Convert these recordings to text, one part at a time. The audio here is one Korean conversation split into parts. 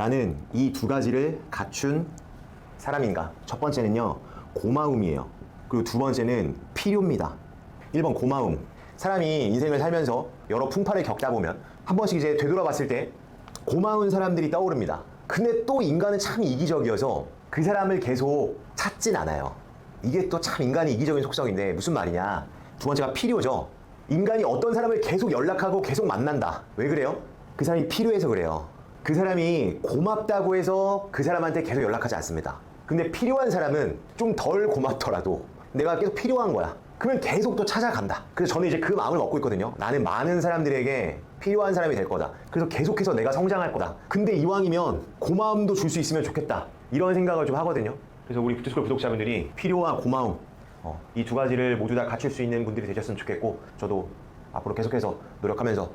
나는 이 두 가지를 갖춘 사람인가? 첫 번째는요, 고마움이에요. 그리고 두 번째는 필요입니다. 1번 고마움. 사람이 인생을 살면서 여러 풍파를 겪다 보면 한 번씩 이제 되돌아봤을 때 고마운 사람들이 떠오릅니다. 근데 또 인간은 참 이기적이어서 그 사람을 계속 찾진 않아요. 이게 또 참 인간이 이기적인 속성인데 무슨 말이냐? 두 번째가 필요죠. 인간이 어떤 사람을 계속 연락하고 계속 만난다. 왜 그래요? 그 사람이 필요해서 그래요. 그 사람이 고맙다고 해서 그 사람한테 계속 연락하지 않습니다. 근데 필요한 사람은 좀 덜 고맙더라도 내가 계속 필요한 거야. 그러면 계속 또 찾아간다. 그래서 저는 이제 그 마음을 먹고 있거든요. 나는 많은 사람들에게 필요한 사람이 될 거다. 그래서 계속해서 내가 성장할 거다. 근데 이왕이면 고마움도 줄 수 있으면 좋겠다. 이런 생각을 좀 하거든요. 그래서 우리 부트스쿨 구독자분들이 필요와 고마움 어, 이 두 가지를 모두 다 갖출 수 있는 분들이 되셨으면 좋겠고 저도 앞으로 계속해서 노력하면서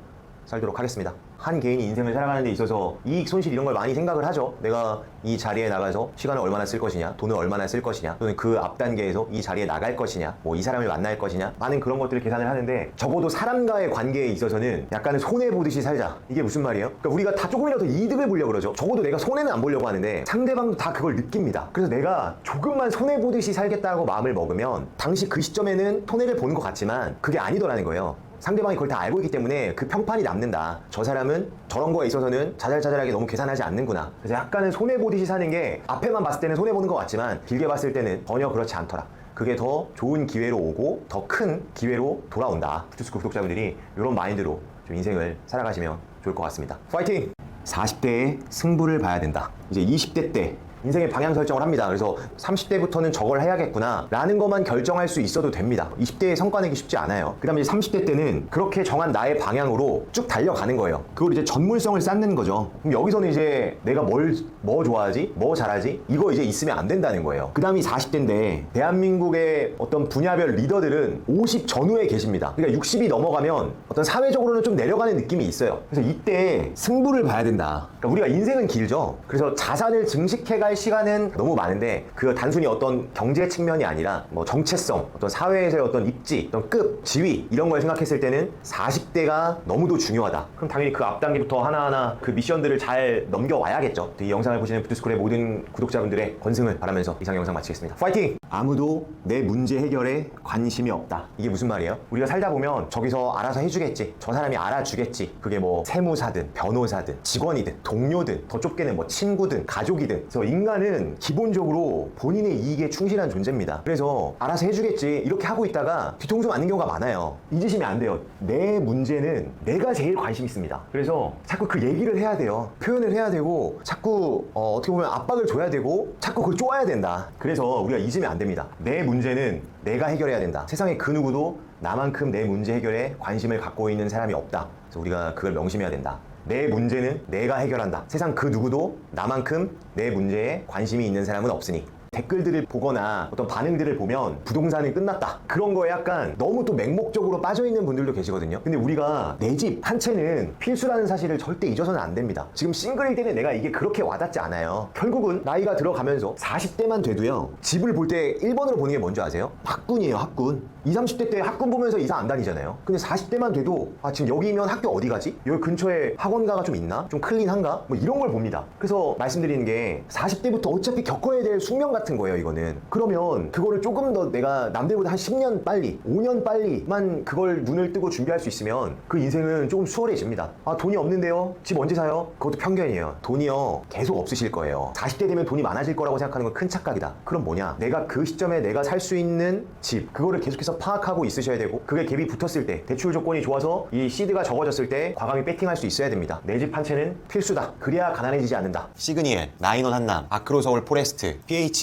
살도록 하겠습니다. 한 개인이 인생을 살아가는 데 있어서 이익, 손실 이런 걸 많이 생각을 하죠. 내가 이 자리에 나가서 시간을 얼마나 쓸 것이냐, 돈을 얼마나 쓸 것이냐, 또는 그 앞 단계에서 이 자리에 나갈 것이냐, 뭐 이 사람을 만날 것이냐, 많은 그런 것들을 계산을 하는데 적어도 사람과의 관계에 있어서는 약간은 손해 보듯이 살자. 이게 무슨 말이에요? 그러니까 우리가 다 조금이라도 이득을 보려고 그러죠. 적어도 내가 손해는 안 보려고 하는데 상대방도 다 그걸 느낍니다. 그래서 내가 조금만 손해 보듯이 살겠다고 마음을 먹으면 당시 그 시점에는 손해를 보는 것 같지만 그게 아니더라는 거예요. 상대방이 그걸 다 알고 있기 때문에 그 평판이 남는다. 저 사람은 저런 거에 있어서는 자잘자잘하게 너무 계산하지 않는구나. 그래서 약간은 손해보듯이 사는 게 앞에만 봤을 때는 손해보는 것 같지만 길게 봤을 때는 전혀 그렇지 않더라. 그게 더 좋은 기회로 오고 더 큰 기회로 돌아온다. 부투스쿨 구독자분들이 이런 마인드로 좀 인생을 살아가시면 좋을 것 같습니다. 파이팅! 40대에 승부를 봐야 된다. 이제 20대 때 인생의 방향 설정을 합니다. 그래서 30대부터는 저걸 해야겠구나 라는 것만 결정할 수 있어도 됩니다. 20대에 성과 내기 쉽지 않아요. 그 다음에 이제 30대 때는 그렇게 정한 나의 방향으로 쭉 달려가는 거예요. 그걸 이제 전물성을 쌓는 거죠. 그럼 여기서는 이제 내가 뭘, 뭐 좋아하지? 뭐 잘하지? 이거 이제 있으면 안 된다는 거예요. 그 다음이 40대인데 대한민국의 어떤 분야별 리더들은 50 전후에 계십니다. 그러니까 60이 넘어가면 어떤 사회적으로는 좀 내려가는 느낌이 있어요. 그래서 이때 승부를 봐야 된다. 그러니까 우리가 인생은 길죠. 그래서 자산을 증식해갈 시간은 너무 많은데 그 단순히 어떤 경제 측면이 아니라 뭐 정체성, 어떤 사회에서의 어떤 입지, 어떤 급, 지위 이런 걸 생각했을 때는 40대가 너무도 중요하다. 그럼 당연히 그 앞 단계부터 하나하나 그 미션들을 잘 넘겨와야겠죠. 이 영상을 보시는 부트스쿨의 모든 구독자분들의 건승을 바라면서 이상 영상 마치겠습니다. 파이팅! 아무도 내 문제 해결에 관심이 없다. 이게 무슨 말이에요? 우리가 살다 보면 저기서 알아서 해주겠지. 저 사람이 알아주겠지. 그게 뭐 세무사든 변호사든 직원이든 동료든 더 좁게는 뭐 친구든 가족이든. 그래서 인 간은 기본적으로 본인의 이익에 충실한 존재입니다. 그래서 알아서 해주겠지. 이렇게 하고 있다가 뒤통수 맞는 경우가 많아요. 잊으시면 안 돼요. 내 문제는 내가 제일 관심 있습니다. 그래서 자꾸 그 얘기를 해야 돼요. 표현을 해야 되고 자꾸 어, 어떻게 보면 압박을 줘야 되고 자꾸 그걸 쪼아야 된다. 그래서 우리가 잊으면 안 됩니다. 내 문제는 내가 해결해야 된다. 세상에 그 누구도 나만큼 내 문제 해결에 관심을 갖고 있는 사람이 없다. 그래서 우리가 그걸 명심해야 된다. 내 문제는 내가 해결한다. 세상 그 누구도 나만큼 내 문제에 관심이 있는 사람은 없으니. 댓글들을 보거나 어떤 반응들을 보면 부동산이 끝났다. 그런 거에 약간 너무 또 맹목적으로 빠져있는 분들도 계시거든요. 근데 우리가 내 집 한 채는 필수라는 사실을 절대 잊어서는 안 됩니다. 지금 싱글일 때는 내가 이게 그렇게 와닿지 않아요. 결국은 나이가 들어가면서 40대만 돼도요. 집을 볼 때 1번으로 보는 게 뭔지 아세요? 학군이에요, 학군. 20, 30대 때 학군 보면서 이사 안 다니잖아요. 근데 40대만 돼도 아, 지금 여기면 학교 어디 가지? 여기 근처에 학원가가 좀 있나? 좀 클린한가? 뭐 이런 걸 봅니다. 그래서 말씀드리는 게 40대부터 어차피 겪어야 될 숙명 같은 거예요, 이거는. 그러면 그거를 조금 더 내가 남들보다 한 10년 빨리, 5년 빨리만 그걸 눈을 뜨고 준비할 수 있으면 그 인생은 조금 수월해집니다. 아, 돈이 없는데요? 집 언제 사요? 그것도 편견이에요. 돈이요, 계속 없으실 거예요. 40대 되면 돈이 많아질 거라고 생각하는 건 큰 착각이다. 그럼 뭐냐? 내가 그 시점에 내가 살 수 있는 집, 그거를 계속해서 파악하고 있으셔야 되고, 그게 갭이 붙었을 때, 대출 조건이 좋아서 이 시드가 적어졌을 때 과감히 배팅할 수 있어야 됩니다. 내 집 한 채는 필수다. 그래야 가난해지지 않는다. 시그니엘, 나인원 한남, 아크로 서울 포레스트,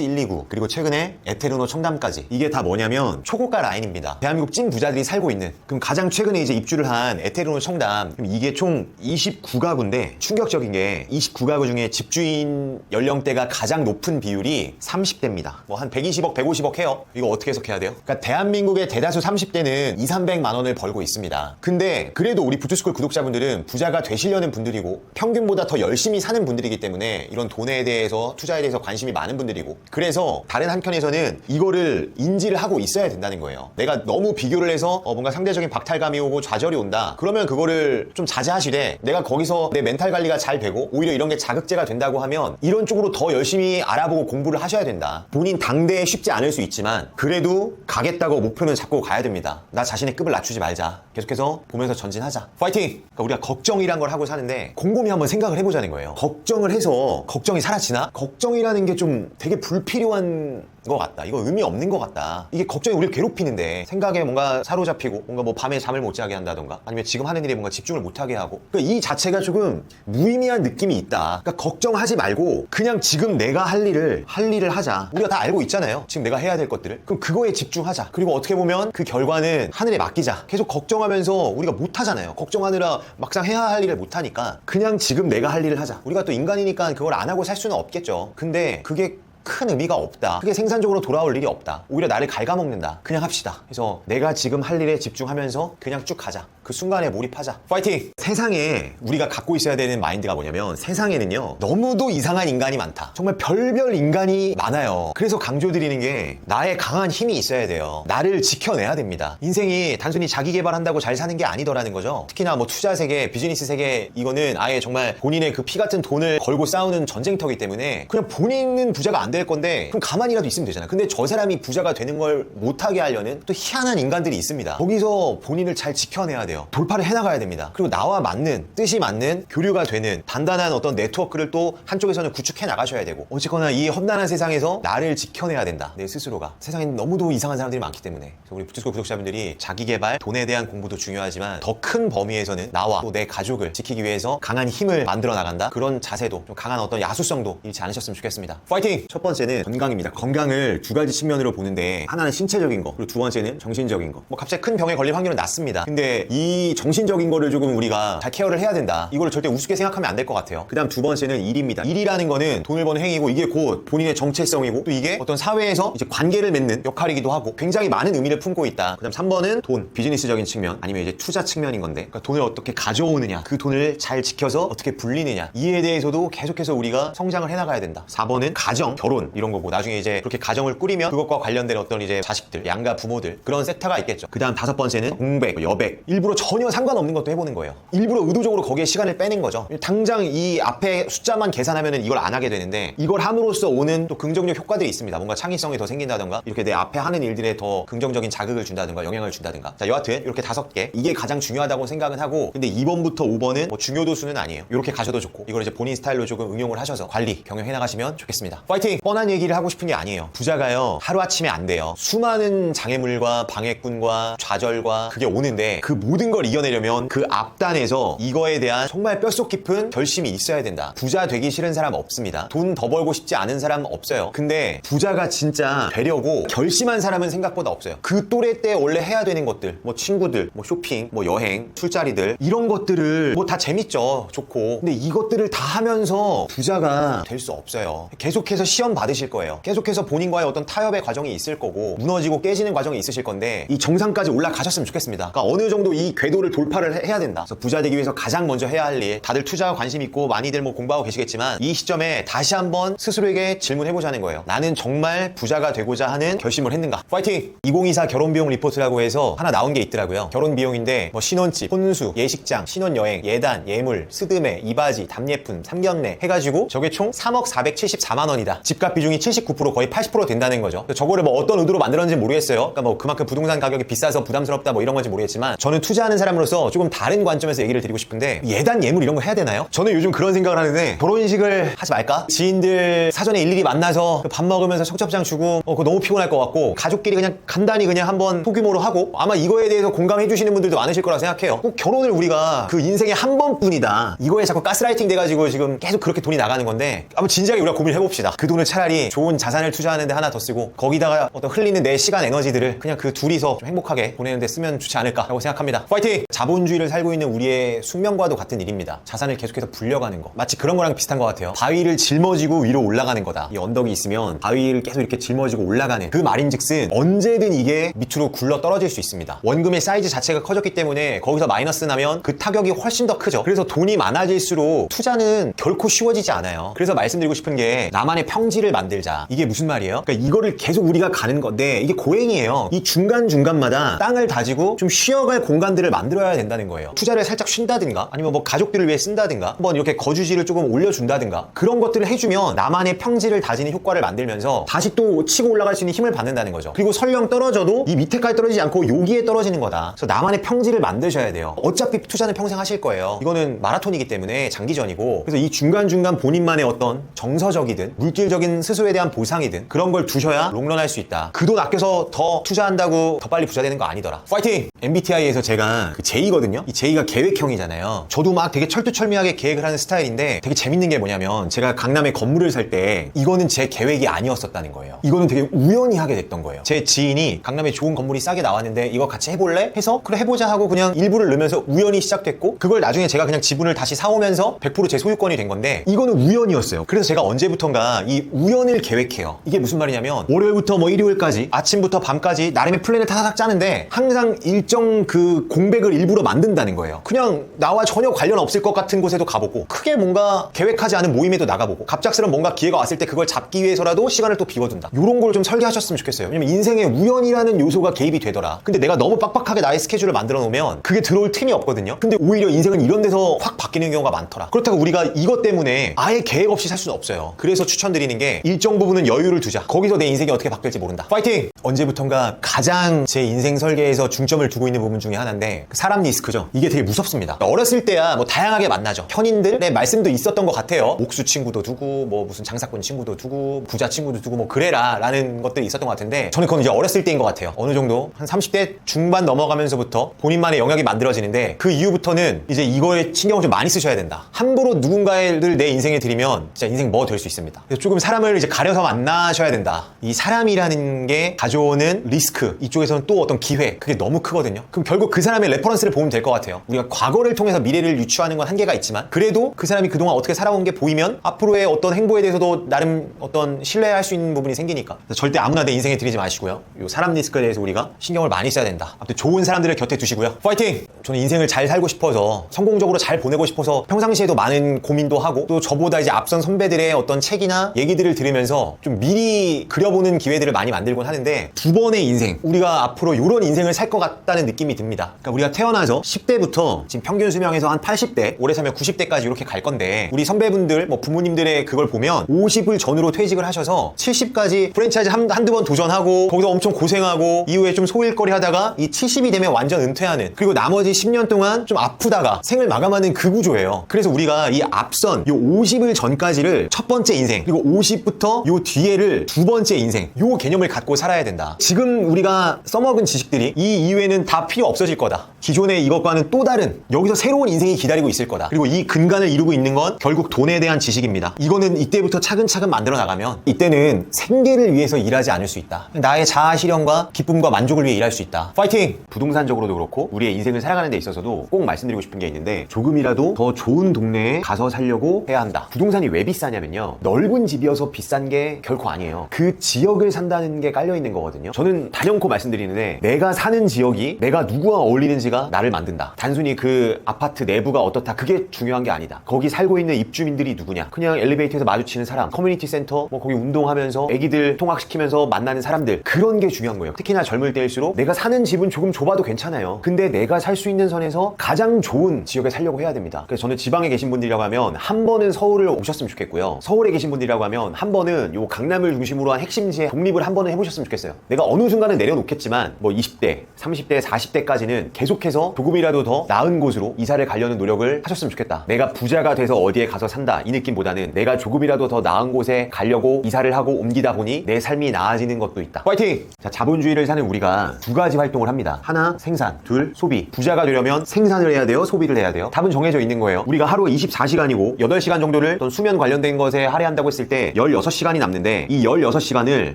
PH129, 그리고 최근에 에테르노 청담까지. 이게 다 뭐냐면 초고가 라인입니다. 대한민국 찐 부자들이 살고 있는. 그럼 가장 최근에 이제 입주를 한 에테르노 청담. 그럼 이게 총 29가구인데 충격적인 게 29가구 중에 집주인 연령대가 가장 높은 비율이 30대입니다. 뭐 한 120억, 150억 해요. 이거 어떻게 해석해야 돼요? 그러니까 대한민국의 대다수 30대는 2, 300만 원을 벌고 있습니다. 근데 그래도 우리 부투스쿨 구독자분들은 부자가 되시려는 분들이고 평균보다 더 열심히 사는 분들이기 때문에 이런 돈에 대해서 투자에 대해서 관심이 많은 분들이고 그래 그래서 다른 한켠에서는 이거를 인지를 하고 있어야 된다는 거예요. 내가 너무 비교를 해서 어, 뭔가 상대적인 박탈감이 오고 좌절이 온다. 그러면 그거를 좀 자제하시되 내가 거기서 내 멘탈 관리가 잘 되고 오히려 이런 게 자극제가 된다고 하면 이런 쪽으로 더 열심히 알아보고 공부를 하셔야 된다. 본인 당대에 쉽지 않을 수 있지만 그래도 가겠다고 목표는 잡고 가야 됩니다. 나 자신의 급을 낮추지 말자. 계속해서 보면서 전진하자. 파이팅! 그러니까 우리가 걱정이란 걸 하고 사는데 곰곰이 한번 생각을 해보자는 거예요. 걱정을 해서 걱정이 사라지나? 걱정이라는 게 좀 되게 불 필요한 것 같다. 이거 의미 없는 것 같다. 이게 걱정이 우리를 괴롭히는데 생각에 뭔가 사로잡히고 뭔가 뭐 밤에 잠을 못 자게 한다던가 아니면 지금 하는 일에 뭔가 집중을 못 하게 하고 그러니까 이 자체가 조금 무의미한 느낌이 있다. 그러니까 걱정하지 말고 그냥 지금 내가 할 일을 할 일을 하자. 우리가 다 알고 있잖아요. 지금 내가 해야 될 것들을. 그럼 그거에 집중하자. 그리고 어떻게 보면 그 결과는 하늘에 맡기자. 계속 걱정하면서 우리가 못 하잖아요. 걱정하느라 막상 해야 할 일을 못 하니까 그냥 지금 내가 할 일을 하자. 우리가 또 인간이니까 그걸 안 하고 살 수는 없겠죠. 근데 그게 큰 의미가 없다. 그게 생산적으로 돌아올 일이 없다. 오히려 나를 갉아먹는다. 그냥 합시다. 그래서 내가 지금 할 일에 집중하면서 그냥 쭉 가자. 그 순간에 몰입하자. 파이팅! 세상에 우리가 갖고 있어야 되는 마인드가 뭐냐면 세상에는요 너무도 이상한 인간이 많다. 정말 별별 인간이 많아요. 그래서 강조드리는 게 나의 강한 힘이 있어야 돼요. 나를 지켜내야 됩니다. 인생이 단순히 자기 개발한다고 잘 사는 게 아니더라는 거죠. 특히나 뭐 투자 세계, 비즈니스 세계 이거는 아예 정말 본인의 그 피 같은 돈을 걸고 싸우는 전쟁터기 때문에 그냥 본인은 부자가 안 될 건데 그럼 가만히라도 있으면 되잖아. 근데 저 사람이 부자가 되는 걸 못하게 하려는 또 희한한 인간들이 있습니다. 거기서 본인을 잘 지켜내야 돼요. 돌파를 해나가야 됩니다. 그리고 나와 맞는 뜻이 맞는 교류가 되는 단단한 어떤 네트워크를 또 한쪽에서는 구축해 나가셔야 되고 어쨌거나 이 험난한 세상에서 나를 지켜내야 된다. 내 스스로가 세상엔 너무도 이상한 사람들이 많기 때문에 우리 부츠스코 구독자분들이 자기 개발, 돈에 대한 공부도 중요하지만 더 큰 범위에서는 나와 또 내 가족을 지키기 위해서 강한 힘을 만들어 나간다. 그런 자세도 좀 강한 어떤 야수성도 잃지 않으셨으면 좋겠습니다. 파이팅! 첫 번째는 건강입니다. 건강을 두 가지 측면으로 보는데 하나는 신체적인 거, 그리고 두 번째는 정신적인 거. 뭐 갑자기 큰 병에 걸릴 확률은 낮습니다. 근데 이 정신적인 거를 조금 우리가 잘 케어를 해야 된다. 이거를 절대 우습게 생각하면 안 될 것 같아요. 그 다음 두 번째는 일입니다. 일이라는 거는 돈을 버는 행위고 이게 곧 본인의 정체성이고 또 이게 어떤 사회에서 이제 관계를 맺는 역할이기도 하고 굉장히 많은 의미를 품고 있다. 그 다음 3번은 돈, 비즈니스적인 측면 아니면 이제 투자 측면인 건데 그러니까 돈을 어떻게 가져오느냐 그 돈을 잘 지켜서 어떻게 불리느냐 이에 대해서도 계속해서 우리가 성장을 해나가야 된다. 4번은 가정, 결혼 이런 거고 나중에 이제 그렇게 가정을 꾸리면 그것과 관련된 어떤 이제 자식들, 양가 부모들 그런 섹터가 있겠죠. 그 다음 다섯 번째는 공백, 여백 일부 러 전혀 상관없는 것도 해보는 거예요. 일부러 의도적으로 거기에 시간을 빼는 거죠. 당장 이 앞에 숫자만 계산하면 이걸 안 하게 되는데 이걸 함으로써 오는 또 긍정적 효과들이 있습니다. 뭔가 창의성이 더 생긴다던가 이렇게 내 앞에 하는 일들에 더 긍정적인 자극을 준다든가 영향을 준다든가 자 여하튼 이렇게 다섯 개 이게 가장 중요하다고 생각은 하고 근데 2번부터 5번은 뭐 중요도 수는 아니에요. 이렇게 가셔도 좋고 이걸 이제 본인 스타일로 조금 응용을 하셔서 관리 경영해 나가시면 좋겠습니다. 파이팅! 뻔한 얘기를 하고 싶은 게 아니에요. 부자가요 하루아침에 안 돼요. 수많은 장애물과 방해꾼과 좌절과 그게 오는데 그 모든 걸 이겨내려면 그 앞단에서 이거에 대한 정말 뼛속 깊은 결심이 있어야 된다. 부자 되기 싫은 사람 없습니다. 돈 더 벌고 싶지 않은 사람 없어요. 근데 부자가 진짜 되려고 결심한 사람은 생각보다 없어요. 그 또래 때 원래 해야 되는 것들, 뭐 친구들, 뭐 쇼핑, 뭐 여행, 술자리들 이런 것들을 뭐 다 재밌죠. 좋고. 근데 이것들을 다 하면서 부자가 될 수 없어요. 계속해서 시험 받으실 거예요. 계속해서 본인과의 어떤 타협의 과정이 있을 거고 무너지고 깨지는 과정이 있으실 건데 이 정상까지 올라가셨으면 좋겠습니다. 그러니까 어느 정도 이 궤도를 돌파를 해- 해야 된다. 그래서 부자 되기 위해서 가장 먼저 해야 할 일, 다들 투자와 관심 있고 많이들 뭐 공부하고 계시겠지만 이 시점에 다시 한번 스스로에게 질문해보자는 거예요. 나는 정말 부자가 되고자 하는 결심을 했는가? 파이팅! 2024 결혼 비용 리포트라고 해서 하나 나온 게 있더라고요. 결혼 비용인데 뭐 신혼집, 혼수, 예식장, 신혼여행, 예단, 예물, 스드메, 이바지, 답례품, 삼견례 해가지고 저게 총 3억 474만 원이다. 집값 비중이 79% 거의 80% 된다는 거죠. 저거를 뭐 어떤 의도로 만들었는지 모르겠어요. 그러니까 뭐 그만큼 부동산 가격이 비싸서 부담스럽다 뭐 이런 건지 모르겠지만 저는 투자하는 사람으로서 조금 다른 관점에서 얘기를 드리고 싶은데 예단 예물 이런 거 해야 되나요? 저는 요즘 그런 생각을 하는데 결혼식을 하지 말까? 지인들 사전에 일일이 만나서 밥 먹으면서 청첩장 주고 어, 그거 너무 피곤할 것 같고 가족끼리 그냥 간단히 그냥 한번 소규모로 하고 아마 이거에 대해서 공감해 주시는 분들도 많으실 거라 생각해요. 꼭 결혼을 우리가 그 인생에 한 번뿐이다. 이거에 자꾸 가스라이팅 돼가지고 지금 계속 그렇게 돈이 나가는 건데 한번 진지하게 우리가 고민해 봅시다. 그 돈을 차라리 좋은 자산을 투자하는데 하나 더 쓰고 거기다가 어떤 흘리는 내 시간 에너지들을 그냥 그 둘이서 좀 행복하게 보내는데 쓰면 좋지 않을까라고 생각합니다. 파이팅! 자본주의를 살고 있는 우리의 숙명과도 같은 일입니다. 자산을 계속해서 불려가는 거. 마치 그런 거랑 비슷한 것 같아요. 바위를 짊어지고 위로 올라가는 거다. 이 언덕이 있으면 바위를 계속 이렇게 짊어지고 올라가는 그 말인즉슨 언제든 이게 밑으로 굴러 떨어질 수 있습니다. 원금의 사이즈 자체가 커졌기 때문에 거기서 마이너스 나면 그 타격이 훨씬 더 크죠. 그래서 돈이 많아질수록 투자는 결코 쉬워지지 않아요. 그래서 말씀드리고 싶은 게 나만의 평지를 만들자. 이게 무슨 말이에요? 그러니까 이거를 계속 우리가 가는 건데 이게 고행이에요. 이 중간 중간마다 땅을 다지고 좀 쉬어갈 공간들 을 만들어야 된다는 거예요. 투자를 살짝 쉰다든가 아니면 뭐 가족들을 위해 쓴다든가 한번 이렇게 거주지를 조금 올려준다든가 그런 것들을 해주면 나만의 평지를 다지는 효과를 만들면서 다시 또 치고 올라갈 수 있는 힘을 받는다는 거죠. 그리고 설령 떨어져도 이 밑에까지 떨어지지 않고 여기에 떨어지는 거다. 그래서 나만의 평지를 만드셔야 돼요. 어차피 투자는 평생 하실 거예요. 이거는 마라톤이기 때문에 장기전이고 그래서 이 중간중간 본인만의 어떤 정서적이든 물질적인 스스로에 대한 보상이든 그런 걸 두셔야 롱런 할 수 있다. 그 돈 아껴서 더 투자한다고 더 빨리 부자 되는 거 아니더라. 파이팅! MBTI에서 제가 그 J거든요. 이 J가 계획형이잖아요. 저도 막 되게 철두철미하게 계획을 하는 스타일인데 되게 재밌는 게 뭐냐면 제가 강남에 건물을 살 때 이거는 제 계획이 아니었었다는 거예요. 이거는 되게 우연히 하게 됐던 거예요. 제 지인이 강남에 좋은 건물이 싸게 나왔는데 이거 같이 해볼래? 해서 그래 해보자 하고 그냥 일부를 넣으면서 우연히 시작됐고 그걸 나중에 제가 그냥 지분을 다시 사오면서 100%제 소유권이 된 건데 이거는 우연이었어요. 그래서 제가 언제부턴가 이 우연을 계획해요. 이게 무슨 말이냐면 월요일부터 뭐 일요일까지 아침부터 밤까지 나름의 플랜을 타닥 짜는데 항상 일정 그 공백을 일부러 만든다는 거예요. 그냥 나와 전혀 관련 없을 것 같은 곳에도 가보고 크게 뭔가 계획하지 않은 모임에도 나가보고 갑작스런 뭔가 기회가 왔을 때 그걸 잡기 위해서라도 시간을 또 비워둔다. 이런 걸 좀 설계하셨으면 좋겠어요. 왜냐면 인생에 우연이라는 요소가 개입이 되더라. 근데 내가 너무 빡빡하게 나의 스케줄을 만들어 놓으면 그게 들어올 틈이 없거든요. 근데 오히려 인생은 이런 데서 확 바뀌는 경우가 많더라. 그렇다고 우리가 이것 때문에 아예 계획 없이 살 수는 없어요. 그래서 추천드리는 게 일정 부분은 여유를 두자. 거기서 내 인생이 어떻게 바뀔지 모른다. 파이팅! 언제부턴가 가장 제 인생 설계에서 중점을 두고 있는 부분 중에 하나 그 사람 리스크죠. 이게 되게 무섭습니다. 어렸을 때야 뭐 다양하게 만나죠. 현인들의 말씀도 있었던 것 같아요. 옥수 친구도 두고 뭐 무슨 장사꾼 친구도 두고 부자 친구도 두고 뭐 그래라 라는 것들이 있었던 것 같은데 저는 그건 이제 어렸을 때인 것 같아요. 어느 정도 한 30대 중반 넘어가면서부터 본인만의 영역이 만들어지는데 그 이후부터는 이제 이거에 신경을 좀 많이 쓰셔야 된다. 함부로 누군가를 내 인생에 들이면 진짜 인생 뭐 될 수 있습니다. 조금 사람을 이제 가려서 만나셔야 된다. 이 사람이라는 게 가져오는 리스크 이쪽에서는 또 어떤 기회 그게 너무 크거든요. 그럼 결국 그 사람 의 레퍼런스를 보면 될 것 같아요. 우리가 과거를 통해서 미래를 유추하는 건 한계가 있지만 그래도 그 사람이 그동안 어떻게 살아온 게 보이면 앞으로의 어떤 행보에 대해서도 나름 어떤 신뢰할 수 있는 부분이 생기니까 절대 아무나 내 인생에 들이지 마시고요. 이 사람 리스크에 대해서 우리가 신경을 많이 써야 된다. 아무튼 좋은 사람들을 곁에 두시고요. 파이팅! 저는 인생을 잘 살고 싶어서 성공적으로 잘 보내고 싶어서 평상시에도 많은 고민도 하고 또 저보다 이제 앞선 선배들의 어떤 책이나 얘기들을 들으면서 좀 미리 그려보는 기회들을 많이 만들곤 하는데 두 번의 인생 우리가 앞으로 이런 인생을 살 것 같다는 느낌이 듭니다. 그러니까 우리가 태어나서 10대부터 지금 평균 수명에서 한 80대 오래 살면 90대까지 이렇게 갈 건데 우리 선배분들 뭐 부모님들의 그걸 보면 50을 전후로 퇴직을 하셔서 70까지 프랜차이즈 한, 한두 번 도전하고 거기서 엄청 고생하고 이후에 좀 소일거리 하다가 이 70이 되면 완전 은퇴하는 그리고 나머지 10년 동안 좀 아프다가 생을 마감하는 그 구조예요. 그래서 우리가 이 앞선 요 50을 전까지를 첫 번째 인생 그리고 50부터 요 뒤에를 두 번째 인생 요 개념을 갖고 살아야 된다. 지금 우리가 써먹은 지식들이 이 이후에는 다 필요 없어질 거다. 기존의 이것과는 또 다른 여기서 새로운 인생이 기다리고 있을 거다. 그리고 이 근간을 이루고 있는 건 결국 돈에 대한 지식입니다. 이거는 이때부터 차근차근 만들어 나가면 이때는 생계를 위해서 일하지 않을 수 있다. 나의 자아 실현과 기쁨과 만족을 위해 일할 수 있다. 파이팅! 부동산적으로도 그렇고 우리의 인생을 살아가는 데 있어서도 꼭 말씀드리고 싶은 게 있는데 조금이라도 더 좋은 동네에 가서 살려고 해야 한다. 부동산이 왜 비싸냐면요. 넓은 집이어서 비싼 게 결코 아니에요. 그 지역을 산다는 게 깔려 있는 거거든요. 저는 단연코 말씀드리는데 내가 사는 지역이 내가 누구와 어울 리는지가 나를 만든다. 단순히 그 아파트 내부가 어떻다 그게 중요한 게 아니다. 거기 살고 있는 입주민들이 누구냐? 그냥 엘리베이터에서 마주치는 사람, 커뮤니티 센터, 뭐 거기 운동하면서 애기들 통학시키면서 만나는 사람들 그런 게 중요한 거예요. 특히나 젊을 때일수록 내가 사는 집은 조금 좁아도 괜찮아요. 근데 내가 살 수 있는 선에서 가장 좋은 지역에 살려고 해야 됩니다. 그래서 저는 지방에 계신 분들이라고 하면 한 번은 서울을 오셨으면 좋겠고요. 서울에 계신 분들이라고 하면 한 번은 요 강남을 중심으로 한 핵심지에 독립을 한 번은 해보셨으면 좋겠어요. 내가 어느 순간은 내려놓겠지만 뭐 20대, 30대, 40대까지는 계속해서 조금이라도 더 나은 곳으로 이사를 가려는 노력을 하셨으면 좋겠다. 내가 부자가 돼서 어디에 가서 산다 이 느낌보다는 내가 조금이라도 더 나은 곳에 가려고 이사를 하고 옮기다 보니 내 삶이 나아지는 것도 있다. 파이팅! 자, 자본주의를 사는 우리가 두 가지 활동을 합니다. 하나, 생산. 둘, 소비. 부자가 되려면 생산을 해야 돼요? 소비를 해야 돼요? 답은 정해져 있는 거예요. 우리가 하루 24시간이고 8시간 정도를 어떤 수면 관련된 것에 할애한다고 했을 때 16시간이 남는데 이 16시간을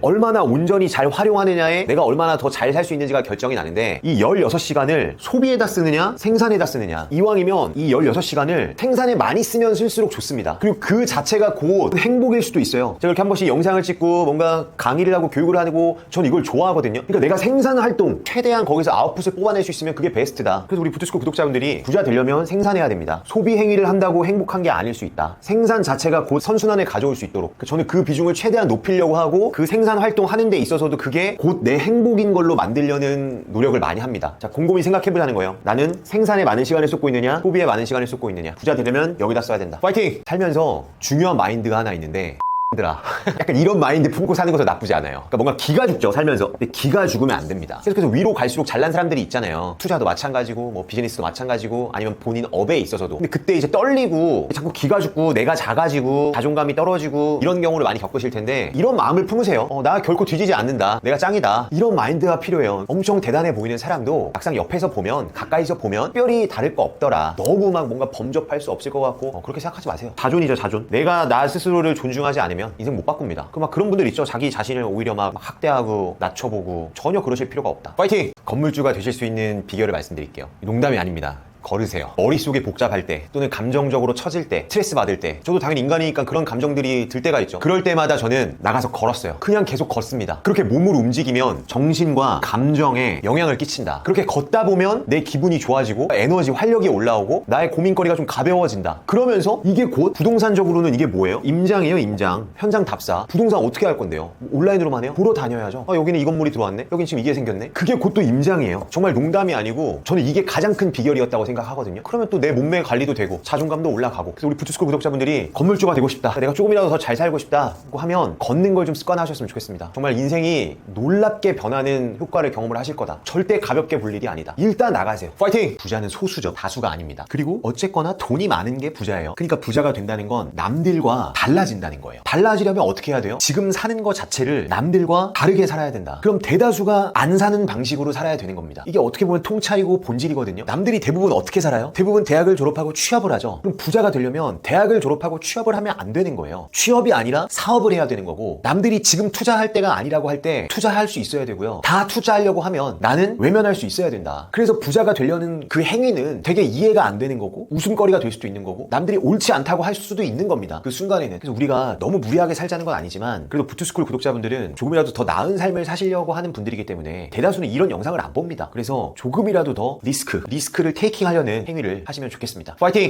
얼마나 온전히 잘 활용하느냐에 내가 얼마나 더 잘 살 수 있는지가 결정이 나는데 이 16시간을 시간을 소비에다 쓰느냐 생산에다 쓰느냐. 이왕이면 이 16시간을 생산에 많이 쓰면 쓸수록 좋습니다. 그리고 그 자체가 곧 행복일 수도 있어요. 제가 이렇게 한 번씩 영상을 찍고 뭔가 강의를 하고 교육을 하고 전 이걸 좋아하거든요. 그러니까 내가 생산 활동 최대한 거기서 아웃풋을 뽑아낼 수 있으면 그게 베스트다. 그래서 우리 부트스쿨 구독자분들이 부자 되려면 생산해야 됩니다. 소비 행위를 한다고 행복한 게 아닐 수 있다. 생산 자체가 곧 선순환을 가져올 수 있도록. 저는 그 비중을 최대한 높이려고 하고 그 생산 활동 하는 데 있어서도 그게 곧 내 행복인 걸로 만들려는 노력을 많이 합니다. 자 곰곰이 생각 해보자는 거예요. 나는 생산에 많은 시간을 쏟고 있느냐 소비에 많은 시간을 쏟고 있느냐. 부자 되려면 여기다 써야 된다. 파이팅! 살면서 중요한 마인드가 하나 있는데 들아 약간 이런 마인드 품고 사는 것도 나쁘지 않아요. 그러니까 뭔가 기가 죽죠 살면서. 근데 기가 죽으면 안 됩니다. 계속해서 위로 갈수록 잘난 사람들이 있잖아요. 투자도 마찬가지고 뭐 비즈니스도 마찬가지고 아니면 본인 업에 있어서도. 근데 그때 이제 떨리고 자꾸 기가 죽고 내가 작아지고 자존감이 떨어지고 이런 경우를 많이 겪으실 텐데 이런 마음을 품으세요. 어, 나 결코 뒤지지 않는다. 내가 짱이다. 이런 마인드가 필요해요. 엄청 대단해 보이는 사람도 막상 옆에서 보면 가까이서 보면 특별히 다를 거 없더라. 너무 막 뭔가 범접할 수 없을 것 같고 어, 그렇게 생각하지 마세요. 자존이죠 자존. 내가 나 스스로를 존중하지 않으면 인생 못 바꿉니다. 그 막 그런 분들 있죠. 자기 자신을 오히려 막 학대하고 낮춰보고 전혀 그러실 필요가 없다. 파이팅! 건물주가 되실 수 있는 비결을 말씀드릴게요. 농담이 아닙니다. 걸으세요. 머릿속이 복잡할 때 또는 감정적으로 처질 때 스트레스 받을 때 저도 당연히 인간이니까 그런 감정들이 들 때가 있죠. 그럴 때마다 저는 나가서 걸었어요. 그냥 계속 걷습니다. 그렇게 몸을 움직이면 정신과 감정에 영향을 끼친다. 그렇게 걷다 보면 내 기분이 좋아지고 에너지 활력이 올라오고 나의 고민거리가 좀 가벼워진다. 그러면서 이게 곧 부동산적으로는 이게 뭐예요? 임장이에요, 임장. 현장 답사. 부동산 어떻게 할 건데요? 온라인으로만 해요? 보러 다녀야죠. 아, 여기는 이 건물이 들어왔네? 여긴 지금 이게 생겼네? 그게 곧 또 임장이에요. 정말 농담이 아니고 저는 이게 가장 큰 비결이었다고 생각 하거든요. 그러면 또 내 몸매 관리도 되고 자존감도 올라가고 그래서 우리 부츠스쿨 구독자분들이 건물주가 되고 싶다. 내가 조금이라도 더 잘 살고 싶다고 하면 걷는 걸 좀 습관하셨으면 좋겠습니다. 정말 인생이 놀랍게 변하는 효과를 경험을 하실 거다. 절대 가볍게 볼 일이 아니다. 일단 나가세요. 파이팅! 부자는 소수죠. 다수가 아닙니다. 그리고 어쨌거나 돈이 많은 게 부자예요. 그러니까 부자가 된다는 건 남들과 달라진다는 거예요. 달라지려면 어떻게 해야 돼요? 지금 사는 것 자체를 남들과 다르게 살아야 된다. 그럼 대다수가 안 사는 방식으로 살아야 되는 겁니다. 이게 어떻게 보면 통찰이고 본질이거든요. 남들이 대부분 어떻게 살아요? 대부분 대학을 졸업하고 취업을 하죠. 그럼 부자가 되려면 대학을 졸업하고 취업을 하면 안 되는 거예요. 취업이 아니라 사업을 해야 되는 거고 남들이 지금 투자할 때가 아니라고 할 때 투자할 수 있어야 되고요. 다 투자하려고 하면 나는 외면할 수 있어야 된다. 그래서 부자가 되려는 그 행위는 되게 이해가 안 되는 거고 웃음거리가 될 수도 있는 거고 남들이 옳지 않다고 할 수도 있는 겁니다. 그 순간에는. 그래서 우리가 너무 무리하게 살자는 건 아니지만 그래도 부투스쿨 구독자분들은 조금이라도 더 나은 삶을 사시려고 하는 분들이기 때문에 대다수는 이런 영상을 안 봅니다. 그래서 조금이라도 더 리스크, 리스크를 테이킹 하려는 행위를 하시면 좋겠습니다. 파이팅!